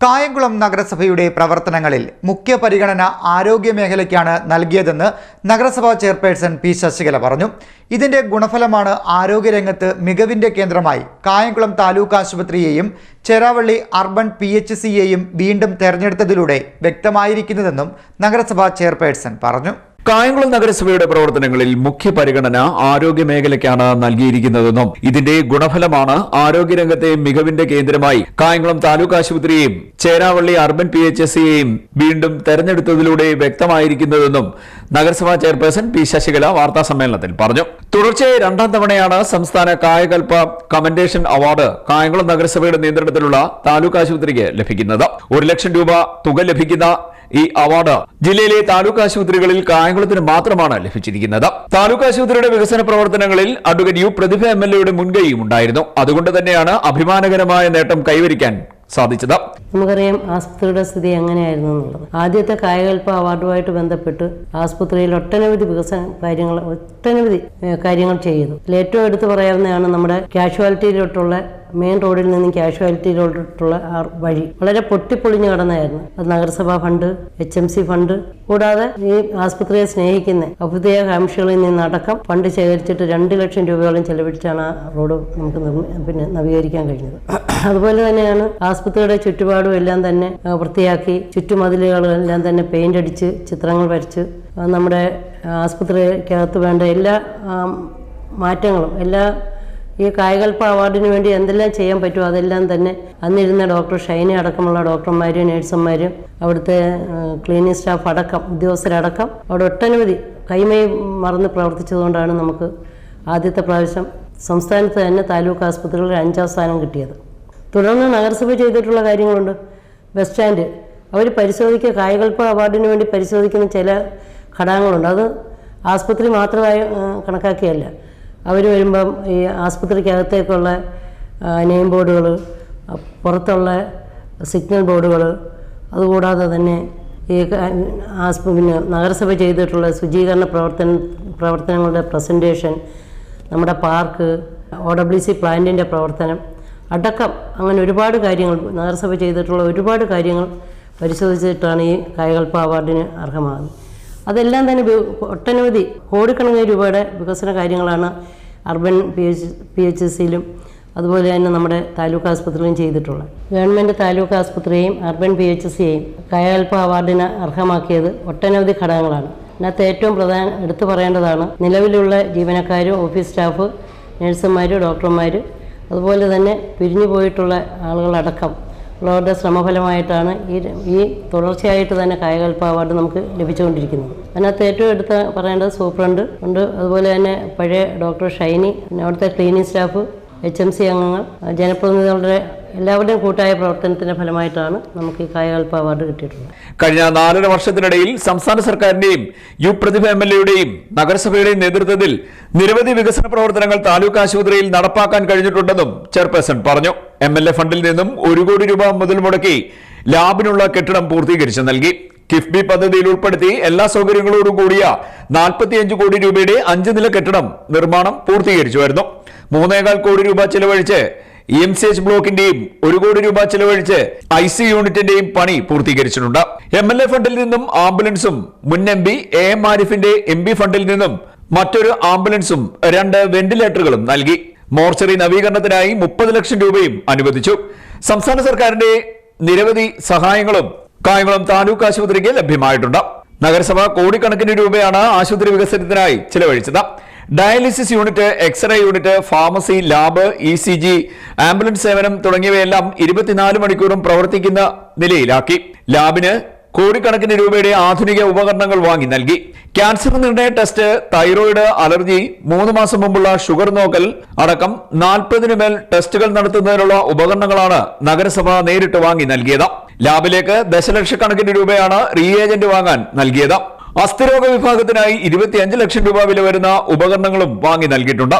കായംകുളം നഗരസഭയുടെ പ്രവർത്തനങ്ങളിൽ മുഖ്യ പരിഗണന ആരോഗ്യ മേഖലയ്ക്കാണ് നൽകിയതെന്ന് നഗരസഭാ ചെയർപേഴ്സൺ പി ശശികല പറഞ്ഞു. ഇതിന്റെ ഗുണഫലമാണ് ആരോഗ്യരംഗത്ത് മികവിന്റെ കേന്ദ്രമായി കായംകുളം താലൂക്ക് ആശുപത്രിയെയും ചെറാവള്ളി അർബൻ പി എച്ച് സിയെയും വീണ്ടും തെരഞ്ഞെടുത്തതിലൂടെ വ്യക്തമായിരിക്കുന്നതെന്നും നഗരസഭാ ചെയർപേഴ്സൺ പറഞ്ഞു. കായംകുളം നഗരസഭയുടെ പ്രവർത്തനങ്ങളിൽ മുഖ്യ പരിഗണന ആരോഗ്യ മേഖലയ്ക്കാണ് നൽകിയിരിക്കുന്നതെന്നും ഇതിന്റെ ഗുണഫലമാണ് ആരോഗ്യരംഗത്തെ മികവിന്റെ കേന്ദ്രമായി Kayamkulam taluk ആശുപത്രിയെയും Cheravally urban P H S സിയെയും വീണ്ടും തെരഞ്ഞെടുത്തതിലൂടെ വ്യക്തമായിരിക്കുന്നതെന്നും നഗരസഭാ ചെയർപേഴ്സൺ പി ശശികല വാർത്താ സമ്മേളനത്തിൽ പറഞ്ഞു. തുടർച്ചയായി രണ്ടാം തവണയാണ് സംസ്ഥാന കായകൽപ്പ കമന്റേഷൻ അവാർഡ് കായംകുളം നഗരസഭയുടെ നിയന്ത്രണത്തിലുള്ള താലൂക്ക് ആശുപത്രിക്ക് ലഭിക്കുന്നത്. ഒരു ലക്ഷം രൂപ തുക ലഭിക്കുന്ന ഈ അവാർഡ് ജില്ലയിലെ താലൂക്ക് ആശുപത്രികളിൽ കായംകുളത്തിന് മാത്രമാണ് ലഭിച്ചിരിക്കുന്നത്. താലൂക്ക് ആശുപത്രിയുടെ വികസന പ്രവർത്തനങ്ങളിൽ advocate U Prathibha M L എയുടെ മുൻകൈയും ഉണ്ടായിരുന്നു. അതുകൊണ്ട് തന്നെയാണ് അഭിമാനകരമായ നേട്ടം കൈവരിക്കാൻ സാധിച്ചത്. നമുക്കറിയാം ആസ്പത്രിയുടെ സ്ഥിതി എങ്ങനെയായിരുന്നു എന്നുള്ളത്. ആദ്യത്തെ കായകൽപ്പ അവാർഡുമായിട്ട് ബന്ധപ്പെട്ട് ആസ്പത്രിയിൽ ഒട്ടനവധി വികസന കാര്യങ്ങൾ ഒട്ടനവധി കാര്യങ്ങൾ ചെയ്തു. ഏറ്റവും എടുത്തു പറയാവുന്നതാണ് നമ്മുടെ കാഷ്വാലിറ്റിയിലോട്ടുള്ള മെയിൻ റോഡിൽ നിന്നും കാഷ്വാലിറ്റിയിലോട്ടുള്ള ആ വഴി. വളരെ പൊട്ടിപ്പൊളിഞ്ഞു കടന്നായിരുന്നു. അത് നഗരസഭാ fund H M C fund കൂടാതെ ഈ ആസ്പത്രിയെ സ്നേഹിക്കുന്ന അഭ്യുദയ കാംക്ഷികളിൽ നിന്നടക്കം ഫണ്ട് ശേഖരിച്ചിട്ട് രണ്ട് ലക്ഷം രൂപയോളം ചെലവഴിച്ചാണ് ആ റോഡ് നമുക്ക് പിന്നെ നവീകരിക്കാൻ കഴിഞ്ഞത്. അതുപോലെ തന്നെയാണ് ആസ്പത്രിയുടെ ചുറ്റുപാടും എല്ലാം തന്നെ വൃത്തിയാക്കി ചുറ്റുമതിലുകളെല്ലാം തന്നെ പെയിന്റ് അടിച്ച് ചിത്രങ്ങൾ വരച്ച് നമ്മുടെ ആസ്പത്രിക്കകത്ത് വേണ്ട എല്ലാ മാറ്റങ്ങളും എല്ലാ ഈ കായകൽപ്പ അവാർഡിന് വേണ്ടി എന്തെല്ലാം ചെയ്യാൻ പറ്റുമോ അതെല്ലാം തന്നെ അന്നിരുന്ന ഡോക്ടർ ഷൈനി അടക്കമുള്ള ഡോക്ടർമാരും നേഴ്സുമാരും അവിടുത്തെ ക്ലീനിങ് സ്റ്റാഫ് അടക്കം ഉദ്യോഗസ്ഥരടക്കം അവിടെ ഒട്ടനവധി കൈമൈ മറന്ന് പ്രവർത്തിച്ചതുകൊണ്ടാണ് നമുക്ക് ആദ്യത്തെ പ്രാവശ്യം സംസ്ഥാനത്ത് തന്നെ താലൂക്ക് ആസ്പത്രികളിൽ അഞ്ചാം സ്ഥാനം കിട്ടിയത്. തുടർന്ന് നഗരസഭ ചെയ്തിട്ടുള്ള കാര്യങ്ങളുണ്ട്. Bus stand. അവർ പരിശോധിക്കുക കായകൽപ്പ അവാർഡിന് വേണ്ടി പരിശോധിക്കുന്ന ചില ഘടകങ്ങളുണ്ട്. അത് ആസ്പത്രി മാത്രമായി കണക്കാക്കിയല്ല. അവർ വരുമ്പം ഈ ആസ്പത്രിക്കകത്തേക്കുള്ള നെയിം ബോർഡുകൾ പുറത്തുള്ള സിഗ്നൽ ബോർഡുകൾ അതുകൂടാതെ തന്നെ ഈ ആസ്പ പിന്നെ നഗരസഭ ചെയ്തിട്ടുള്ള ശുചീകരണ പ്രവർത്തന പ്രവർത്തനങ്ങളുടെ പ്രസന്റേഷൻ നമ്മുടെ പാർക്ക് ഒ ഡബ്ല്യു സി പ്ലാന്റിന്റെ പ്രവർത്തനം അടക്കം അങ്ങനെ ഒരുപാട് കാര്യങ്ങൾ നഗരസഭ ചെയ്തിട്ടുള്ള ഒരുപാട് കാര്യങ്ങൾ പരിശോധിച്ചിട്ടാണ് ഈ കായകൽപ്പ അവാർഡിന് അർഹമാകുന്നത്. അതെല്ലാം തന്നെ ഒട്ടനവധി കോടിക്കണക്കിന് രൂപയുടെ വികസന കാര്യങ്ങളാണ് urban P H P H S സിയിലും അതുപോലെ തന്നെ നമ്മുടെ താലൂക്ക് ആസ്പത്രിയിലും ചെയ്തിട്ടുള്ളത്. ഗവൺമെന്റ് താലൂക്ക് ആസ്പത്രിയെയും അർബൻ പി എച്ച് സിയെയും കയാൽപ്പ അവാർഡിന് അർഹമാക്കിയത് ഒട്ടനവധി ഘടകങ്ങളാണ്. അതിനകത്ത് ഏറ്റവും പ്രധാന എടുത്തു പറയേണ്ടതാണ് നിലവിലുള്ള ജീവനക്കാരും ഓഫീസ് സ്റ്റാഫ് നഴ്സുമാർ ഡോക്ടർമാർ അതുപോലെ തന്നെ പിരിഞ്ഞു പോയിട്ടുള്ള ആളുകളടക്കം ഉള്ളവരുടെ ശ്രമഫലമായിട്ടാണ് ഈ ഈ തുടർച്ചയായിട്ട് തന്നെ കായകൽപ്പ അവാർഡ് നമുക്ക് ലഭിച്ചുകൊണ്ടിരിക്കുന്നത്. അതിനകത്ത് ഏറ്റവും എടുത്ത് പറയേണ്ടത് സൂപ്രണ്ട് ഉണ്ട്. അതുപോലെ തന്നെ പഴയ ഡോക്ടർ ഷൈനി പിന്നെ അവിടുത്തെ cleaning staff H M C അംഗങ്ങൾ ജനപ്രതിനിധികളുടെ എല്ലാവരുടെയും കൂട്ടായ പ്രവർത്തനത്തിന്റെ ഫലമായിട്ടാണ് നമുക്ക് ഈ കായകൽപ്പ അവാർഡ് കിട്ടിയിട്ടുള്ളത്. കഴിഞ്ഞ നാലര വർഷത്തിനിടയിൽ സംസ്ഥാന സർക്കാരിന്റെയും യു പ്രതിഭ എം എൽ എയുടെയും നഗരസഭയുടെയും നേതൃത്വത്തിൽ നിരവധി വികസന പ്രവർത്തനങ്ങൾ താലൂക്ക് ആശുപത്രിയിൽ നടപ്പാക്കാൻ കഴിഞ്ഞിട്ടുണ്ടെന്നും ചെയർപേഴ്സൺ പറഞ്ഞു. എം എൽ എ ഫണ്ടിൽ നിന്നും ഒരു കോടി രൂപ മുതൽ മുടക്കി ലാബിനുള്ള കെട്ടിടം പൂർത്തീകരിച്ചു നൽകി. കിഫ്ബി പദ്ധതിയിൽ ഉൾപ്പെടുത്തി എല്ലാ സൗകര്യങ്ങളോടും കൂടിയ നാൽപ്പത്തിയഞ്ച് കോടി രൂപയുടെ അഞ്ച് നില കെട്ടിടം നിർമ്മാണം പൂർത്തീകരിച്ചു വരുന്നു മൂന്നേകാൽ കോടി രൂപ ചെലവഴിച്ച് ഇ എം സി എച്ച് ബ്ലോക്കിന്റെയും ഒരു കോടി രൂപ ചെലവഴിച്ച് ഐ സി യൂണിറ്റിന്റെയും പണി പൂർത്തീകരിച്ചിട്ടുണ്ട്. എം എൽ എ ഫണ്ടിൽ നിന്നും ആംബുലൻസും മുൻ എം പി എ എം ആരിഫിന്റെ എം പി ഫണ്ടിൽ നിന്നും മറ്റൊരു ആംബുലൻസും രണ്ട് വെന്റിലേറ്ററുകളും നൽകി. മോർച്ചറി നവീകരണത്തിനായി മുപ്പത് ലക്ഷം രൂപയും അനുവദിച്ചു. സംസ്ഥാന സർക്കാരിന്റെ നിരവധി സഹായങ്ങളും കായംകുളം താലൂക്ക് ആശുപത്രിക്ക് ലഭ്യമായിട്ടുണ്ട്. നഗരസഭ കോടിക്കണക്കിന് രൂപയാണ് ആശുപത്രി വികസനത്തിനായി ചിലവഴിച്ചത്. Dialysis unit X ray unit pharmacy lab E C G ambulance സേവനം തുടങ്ങിയവയെല്ലാം ഇരുപത്തിനാല് മണിക്കൂറും പ്രവർത്തിക്കുന്ന നിലയിലാക്കി. ലാബിന് കോടിക്കണക്കിന് രൂപയുടെ ആധുനിക ഉപകരണങ്ങൾ വാങ്ങി നൽകി. ക്യാൻസർ നിർണയ ടെസ്റ്റ് തൈറോയിഡ് അലർജി മൂന്ന് മാസം മുമ്പുള്ള ഷുഗർ നോക്കൽ അടക്കം നാൽപ്പതിനു മേൽ ടെസ്റ്റുകൾ നടത്തുന്നതിനുള്ള ഉപകരണങ്ങളാണ് നഗരസഭ നേരിട്ട് വാങ്ങി നൽകിയത്. ലാബിലേക്ക് ദശലക്ഷക്കണക്കിന് രൂപയാണ് റീഏജന്റ് വാങ്ങാൻ നൽകിയത്. അസ്ഥിരോഗ വിഭാഗത്തിനായി ഇരുപത്തിയഞ്ച് ലക്ഷം രൂപ വില വരുന്ന ഉപകരണങ്ങളും വാങ്ങി നൽകിയിട്ടുണ്ട്.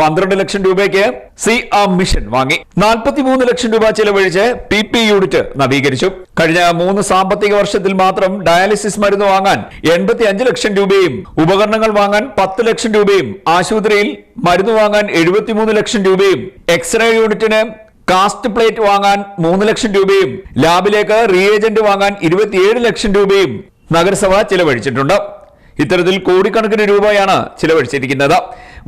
പന്ത്രണ്ട് ലക്ഷം രൂപയ്ക്ക് സി ആ മിഷൻ വാങ്ങി. നാൽപ്പത്തിമൂന്ന് ലക്ഷം രൂപ ചെലവഴിച്ച് പി പി യൂണിറ്റ് നവീകരിച്ചു. കഴിഞ്ഞ മൂന്ന് സാമ്പത്തിക വർഷത്തിൽ മാത്രം ഡയാലിസിസ് മരുന്ന് വാങ്ങാൻ എൺപത്തി അഞ്ച് ലക്ഷം രൂപയും ഉപകരണങ്ങൾ വാങ്ങാൻ പത്ത് ലക്ഷം രൂപയും ആശുപത്രിയിൽ മരുന്ന് വാങ്ങാൻ എഴുപത്തിമൂന്ന് ലക്ഷം രൂപയും എക്സ്റേ യൂണിറ്റിന് കാസ്റ്റ് പ്ലേറ്റ് വാങ്ങാൻ മൂന്ന് ലക്ഷം രൂപയും ലാബിലേക്ക് റീഏജന്റ് വാങ്ങാൻ ഇരുപത്തിയേഴ് ലക്ഷം രൂപയും നഗരസഭ ചിലവഴിച്ചിട്ടുണ്ട്. ഇത്തരത്തിൽ കോടിക്കണക്കിന് രൂപയാണ് ചിലവഴിച്ചിരിക്കുന്നത്.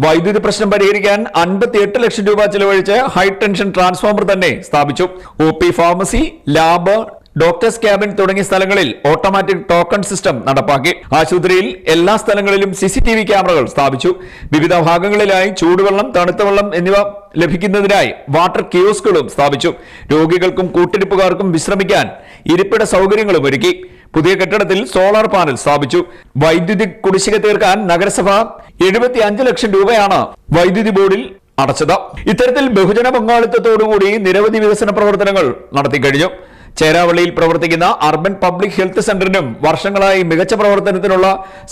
വൈദ്യുതി പ്രശ്നം പരിഹരിക്കാൻ അൻപത്തിയെട്ട് ലക്ഷം രൂപ ചിലവഴിച്ച് ഹൈ ടെൻഷൻ ട്രാൻസ്ഫോമർ തന്നെ സ്ഥാപിച്ചു. O P pharmacy lab doctors cabin തുടങ്ങിയ സ്ഥലങ്ങളിൽ ഓട്ടോമാറ്റിക് ടോക്കൺ സിസ്റ്റം നടപ്പാക്കി. ആശുപത്രിയിൽ എല്ലാ സ്ഥലങ്ങളിലും സി സി ടി വി ക്യാമറകൾ സ്ഥാപിച്ചു. വിവിധ ഭാഗങ്ങളിലായി ചൂടുവെള്ളം തണുത്ത വെള്ളം എന്നിവ ലഭിക്കുന്നതിനായി വാട്ടർ കിയോസ്കുകളും സ്ഥാപിച്ചു. രോഗികൾക്കും കൂട്ടിരിപ്പുകാർക്കും വിശ്രമിക്കാൻ ഇരിപ്പിട സൗകര്യങ്ങളും ഒരുക്കി. പുതിയ കെട്ടിടത്തിൽ സോളാർ പാനൽ സ്ഥാപിച്ചു. വൈദ്യുതി കുടിശ്ശിക തീർക്കാൻ നഗരസഭ എഴുപത്തി അഞ്ച് ലക്ഷം രൂപയാണ് വൈദ്യുതി ബോർഡിൽ അടച്ചത്. ഇത്തരത്തിൽ ബഹുജന പങ്കാളിത്തത്തോടുകൂടി നിരവധി വികസന പ്രവർത്തനങ്ങൾ നടത്തിക്കഴിഞ്ഞു ചേരാവള്ളിയിൽ പ്രവർത്തിക്കുന്ന അർബൻ പബ്ലിക് ഹെൽത്ത് സെന്ററിനും വർഷങ്ങളായി മികച്ച പ്രവർത്തനത്തിനുള്ള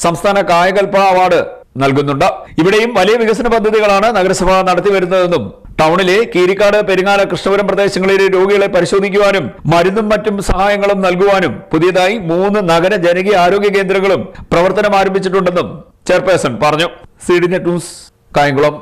സംസ്ഥാന കായകൽപ അവാർഡ് നൽകുന്നുണ്ട്. ഇവിടെയും വലിയ വികസന പദ്ധതികളാണ് നഗരസഭ നടത്തി വരുന്നതെന്നും ടൗണിലെ കീരിക്കാട് പെരിങ്ങാല കൃഷ്ണപുരം പ്രദേശങ്ങളിലെ രോഗികളെ പരിശോധിക്കുവാനും മരുന്നും മറ്റും സഹായങ്ങളും നൽകുവാനും പുതിയതായി മൂന്ന് നഗര ജനകീയ ആരോഗ്യ കേന്ദ്രങ്ങളും പ്രവർത്തനം ആരംഭിച്ചിട്ടുണ്ടെന്നും ചെയർപേഴ്സൺ പറഞ്ഞു. C D news Kayamkulam.